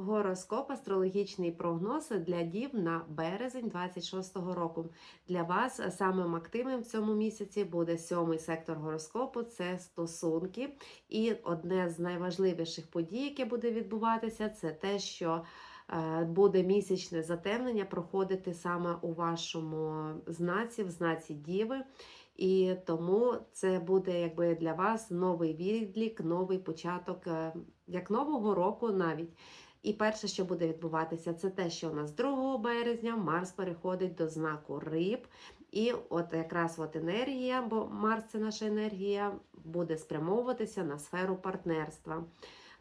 Гороскоп, астрологічний прогноз для дів на березень 26-го року. Для вас самим активним в цьому місяці буде сьомий сектор гороскопу це стосунки. І одне з найважливіших подій, яке буде відбуватися, це те, що е, буде місячне затемнення проходити саме у вашому знаці, в знаці Діви. І тому це буде якби для вас новий відлік, новий початок, е, як нового року навіть. І перше, що буде відбуватися, це те, що у нас 2 березня Марс переходить до знаку риб. І от якраз от енергія, бо Марс це наша енергія, буде спрямовуватися на сферу партнерства.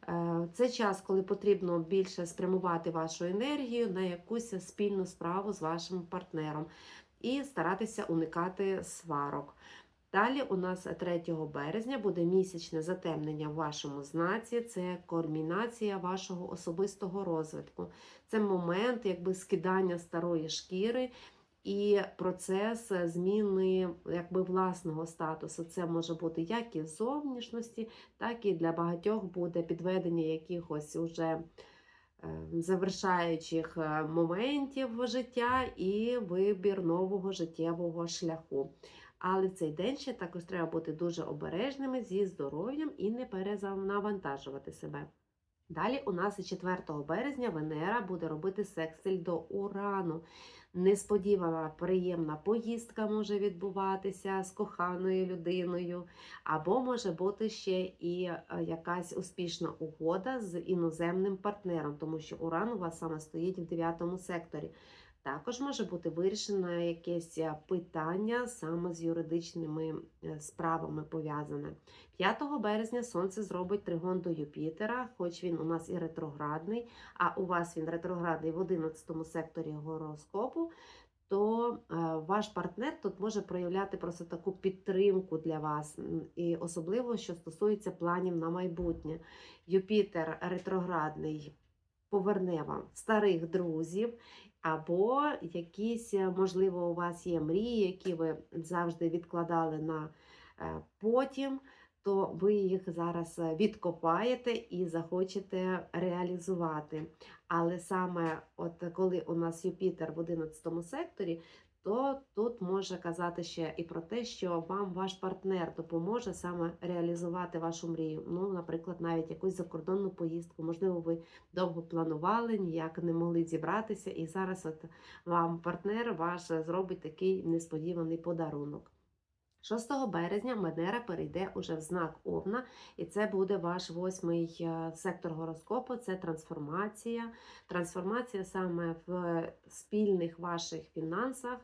Е, Це час, коли потрібно більше спрямувати вашу енергію на якусь спільну справу з вашим партнером і старатися уникати сварок. Далі у нас 3 березня буде місячне затемнення в вашому знаці, це кульмінація вашого особистого розвитку. Це момент якби скидання старої шкіри і процес зміни якби власного статусу. Це може бути як і в зовнішності, так і для багатьох буде підведення якихось уже завершаючих е, моментів життя і вибір нового життєвого шляху. Але в цей день ще також треба бути дуже обережними зі здоров'ям і не перезавантажувати себе. Далі у нас 4 березня Венера буде робити секстиль до Урану. Несподівана приємна поїздка може відбуватися з коханою людиною, або може бути ще і е, якась успішна угода з іноземним партнером, тому що Уран у вас саме стоїть в 9 секторі. Також може бути вирішено якесь е, питання саме з юридичними е, справами пов'язане. 5 березня Сонце зробить тригон до Юпітера, хоч він у нас і ретроградний, а у вас він ретроградний в 11 секторі гороскопу. То е, ваш партнер тут може проявляти просто таку підтримку для вас, і особливо, що стосується планів на майбутнє. Юпітер ретроградний поверне вам старих друзів, або якісь, е, можливо, у вас є мрії, які ви завжди відкладали на е, потім, то ви їх зараз е, відкопаєте і захочете реалізувати. Але саме от коли у нас Юпітер в 11 секторі, то тут може казати ще і про те, що вам ваш партнер допоможе саме реалізувати вашу мрію. Ну, наприклад, навіть якусь закордонну поїздку. Можливо, ви довго планували, ніяк не могли зібратися, і зараз от вам партнер ваш зробить такий несподіваний подарунок. 6 березня Венера перейде уже в знак Овна, і це буде ваш восьмий е, сектор гороскопу. Це трансформація. Трансформація саме в спільних ваших фінансах,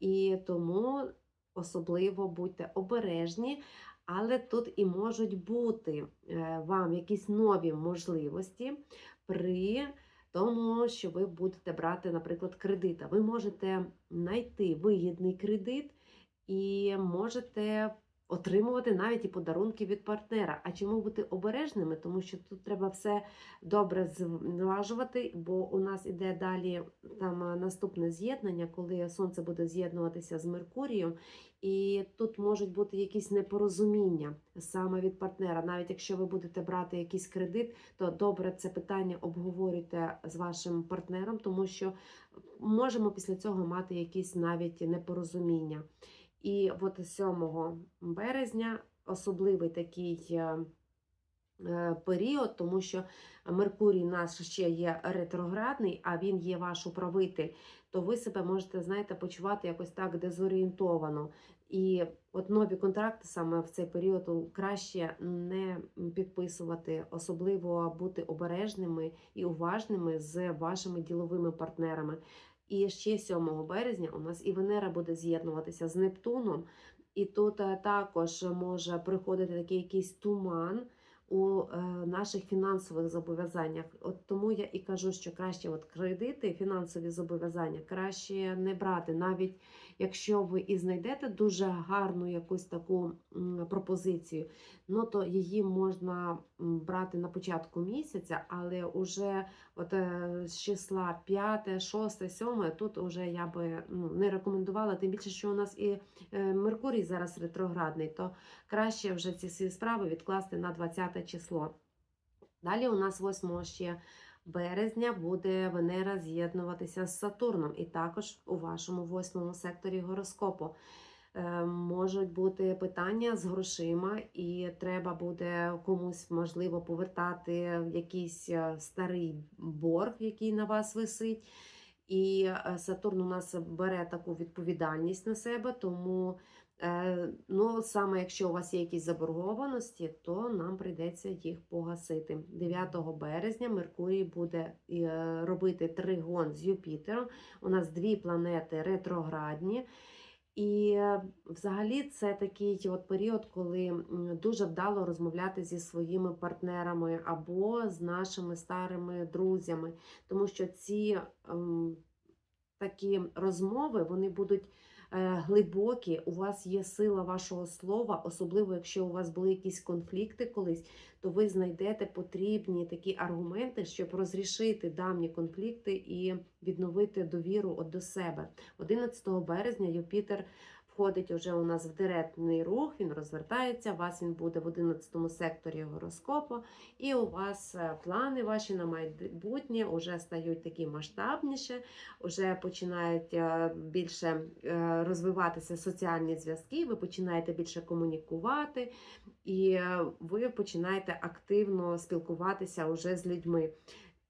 і тому особливо будьте обережні, але тут і можуть бути е, вам якісь нові можливості при тому, що ви будете брати, наприклад, кредит. Ви можете знайти вигідний кредит і можете отримувати навіть і подарунки від партнера. А чому бути обережними? Тому що тут треба все добре зважувати, бо у нас іде далі там наступне з'єднання, коли сонце буде з'єднуватися з Меркурієм, і тут можуть бути якісь непорозуміння саме від партнера. Навіть якщо ви будете брати якийсь кредит, то добре це питання обговорюйте з вашим партнером, тому що можемо після цього мати якісь навіть непорозуміння. І от 7 березня особливий такий е, е, період, тому що Меркурій наш ще є ретроградний, а він є ваш управитель, то ви себе можете, знаєте, почувати якось так дезорієнтовано. І от нові контракти саме в цей період краще не підписувати, особливо бути обережними і уважними з вашими діловими партнерами. І ще 7 березня у нас і Венера буде з'єднуватися з Нептуном, і тут е, також може приходити такий якийсь туман у е, наших фінансових зобов'язаннях. От тому я і кажу, що краще от кредити, фінансові зобов'язання краще не брати, навіть якщо ви і знайдете дуже гарну якусь таку пропозицію, ну то її можна брати на початку місяця, але вже от е, з числа 5, 6, 7, тут вже я би ну, не рекомендувала, тим більше, що у нас і е, Меркурій зараз ретроградний, то краще вже ці всі справи відкласти на 20 число. Далі у нас 8 ще березня буде Венера з'єднуватися з Сатурном, і також у вашому восьмому секторі гороскопу. Е, Можуть бути питання з грошима, і треба буде комусь можливо повертати якийсь е, старий борг, який на вас висить. І е, Сатурн у нас бере таку відповідальність на себе, тому ну, саме якщо у вас є якісь заборгованості, то нам прийдеться їх погасити. 9 березня Меркурій буде е, робити тригон з Юпітером. У нас дві планети ретроградні. І е, взагалі це такий от період, коли дуже вдало розмовляти зі своїми партнерами або з нашими старими друзями, тому що ці ем, такі розмови вони будуть е, глибокі. У вас є сила вашого слова, особливо якщо у вас були якісь конфлікти колись, то ви знайдете потрібні такі аргументи, щоб розрішити давні конфлікти і відновити довіру до себе. 11 березня Юпітер входить уже у нас в директний рух, він розвертається, у вас він буде в 11 секторі гороскопу, і у вас е, плани ваші на майбутнє вже стають такі масштабніші, вже починають е, більше е, розвиватися соціальні зв'язки, ви починаєте більше комунікувати, і ви починаєте активно спілкуватися вже з людьми.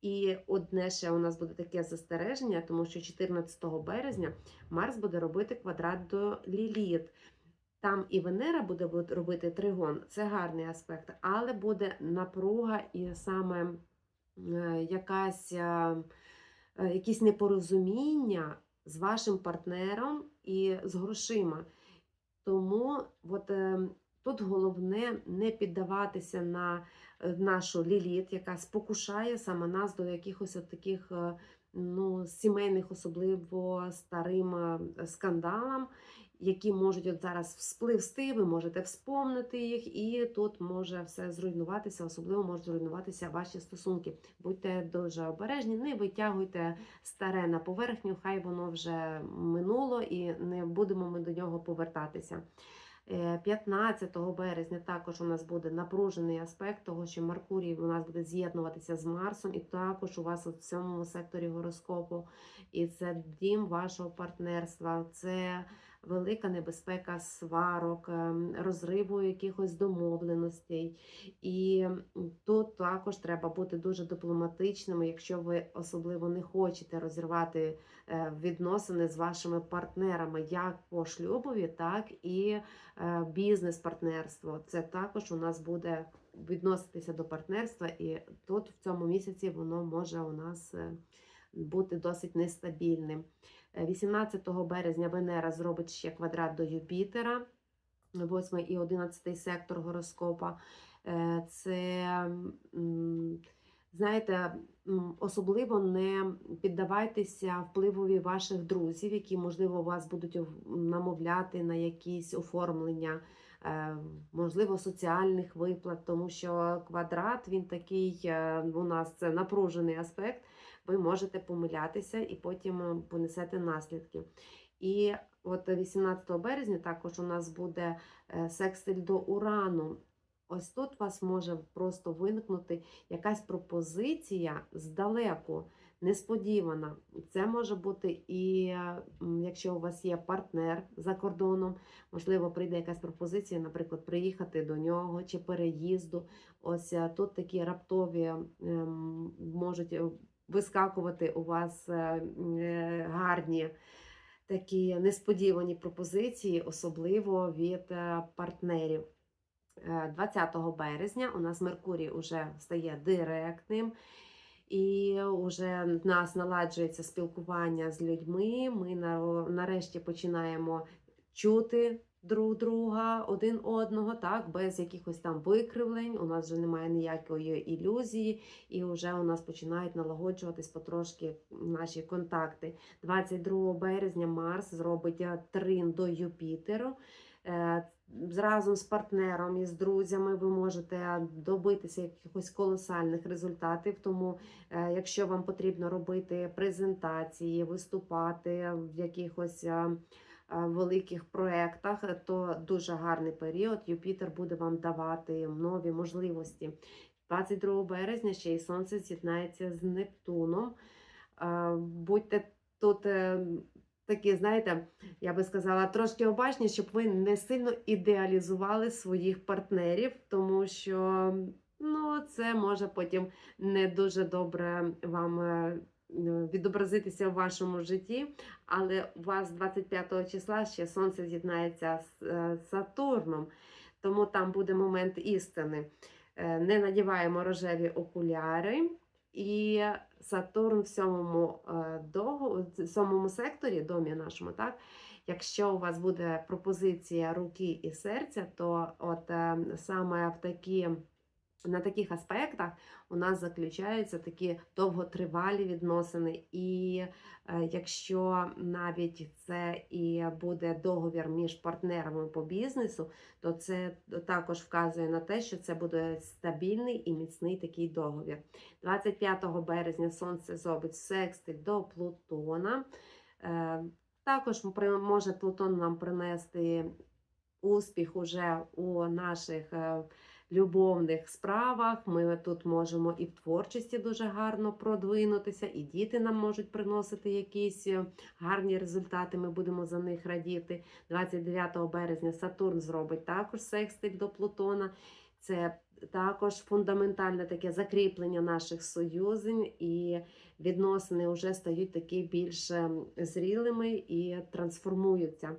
І одне ще у нас буде таке застереження, тому що 14 березня Марс буде робити квадрат до Ліліт. Там і Венера буде робити тригон, це гарний аспект, але буде напруга і саме якась, е, е, якісь непорозуміння з вашим партнером і з грошима. Тому от, е, тут головне не піддаватися на нашу ліліт, яка спокушає саме нас до якихось таких е, ну, сімейних, особливо старим е, скандалам, які можуть от зараз вспливсти, ви можете вспомнити їх, і тут може все зруйнуватися, особливо можуть зруйнуватися ваші стосунки. Будьте дуже обережні, не витягуйте старе на поверхню, хай воно вже минуло і не будемо ми до нього повертатися. Е, 15 березня також у нас буде напружений аспект того, що Меркурій у нас буде з'єднуватися з Марсом, і також у вас у цьому секторі гороскопу. І це дім вашого партнерства, це велика небезпека сварок, ем, розриву якихось домовленостей. І тут також треба бути дуже дипломатичними, якщо ви особливо не хочете розірвати е, відносини з вашими партнерами, як по шлюбові, так і е, бізнес-партнерство. Це також у нас буде відноситися до партнерства, і тут в цьому місяці воно може у нас е, бути досить нестабільним. Е, 18 березня Венера зробить ще квадрат до Юпітера, 8 і 11 сектор гороскопа. Е, Це, знаєте, особливо не піддавайтеся впливові ваших друзів, які, можливо, вас будуть намовляти на якісь оформлення, е, можливо, соціальних виплат, тому що квадрат він такий е, у нас це напружений аспект. Ви можете помилятися і потім е, понесете наслідки. І от 18 березня також у нас буде е, секстиль до урану. Ось тут у вас може просто виникнути якась пропозиція здалеку, несподівана. Це може бути і е, якщо у вас є партнер за кордоном, можливо, прийде якась пропозиція, наприклад, приїхати до нього чи переїзду. Ось тут такі раптові ем, можуть вискакувати у вас е, е, гарні такі несподівані пропозиції, особливо від е, партнерів. Е, 20 березня у нас Меркурій вже стає директним, і вже в нас наладжується спілкування з людьми. Ми нарешті починаємо чути друг друга, один одного, так, без якихось там викривлень. У нас вже немає ніякої ілюзії, і вже у нас починають налагоджуватись потрошки наші контакти. 22 березня Марс зробить трин до Юпітеру. Е, Разом з партнером і з друзями ви можете добитися якихось колосальних результатів. Тому, е, якщо вам потрібно робити презентації, виступати в якихось е, великих проєктах, то дуже гарний період. Юпітер буде вам давати нові можливості. 22 березня ще й сонце з'єднається з Нептуном. Е, Будьте тут е, такі, знаєте, я би сказала, трошки обачні, щоб ви не сильно ідеалізували своїх партнерів, тому що ну, це може потім не дуже добре вам е, відобразитися в вашому житті. Але у вас 25 числа ще сонце з'єднається з е, Сатурном, тому там буде момент істини. Е, Не надіваємо рожеві окуляри. І Сатурн в сьомому, е, в сьомому секторі, домі нашому, так? Якщо у вас буде пропозиція руки і серця, то от е, саме в такі, на таких аспектах у нас заключаються такі довготривалі відносини. І е, якщо навіть це і буде договір між партнерами по бізнесу, то це також вказує на те, що це буде стабільний і міцний такий договір. 25 березня Сонце зробить секстиль до Плутона. Е, Також може Плутон нам принести успіх уже у наших е, любовних справах. Ми тут можемо і в творчості дуже гарно продвинутися, і діти нам можуть приносити якісь е, гарні результати. Ми будемо за них радіти. 29 березня Сатурн зробить також секстиль до Плутона. Це також фундаментальне таке закріплення наших союзень, і відносини вже стають такі більш ем, зрілими і трансформуються.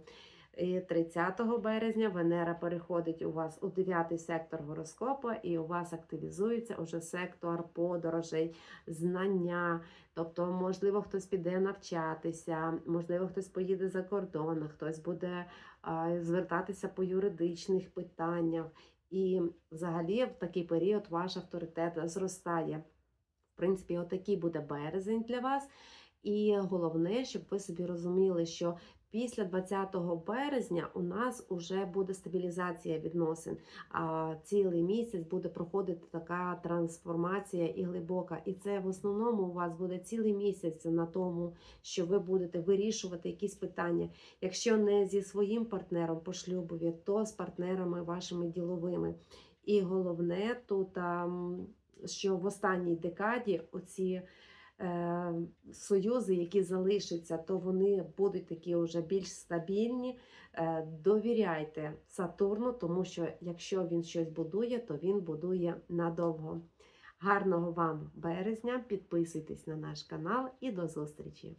І 30 березня Венера переходить у вас у 9 сектор гороскопу, і у вас активізується уже сектор подорожей, знання. Тобто, можливо, хтось піде навчатися, можливо, хтось поїде за кордон, хтось буде звертатися по юридичних питаннях. І взагалі в такий період ваш авторитет зростає. В принципі, отакий буде березень для вас. І головне, щоб ви собі розуміли, що після 20 березня у нас вже буде стабілізація відносин. А цілий місяць буде проходити така трансформація і глибока. І це в основному у вас буде цілий місяць на тому, що ви будете вирішувати якісь питання. Якщо не зі своїм партнером по шлюбові, то з партнерами вашими діловими. І головне тут, що в останній декаді оці союзи, які залишаться, то вони будуть такі вже більш стабільні. Е, довіряйте Сатурну, тому що якщо він щось будує, то він будує надовго. Гарного вам березня! Підписуйтесь на наш канал і до зустрічі!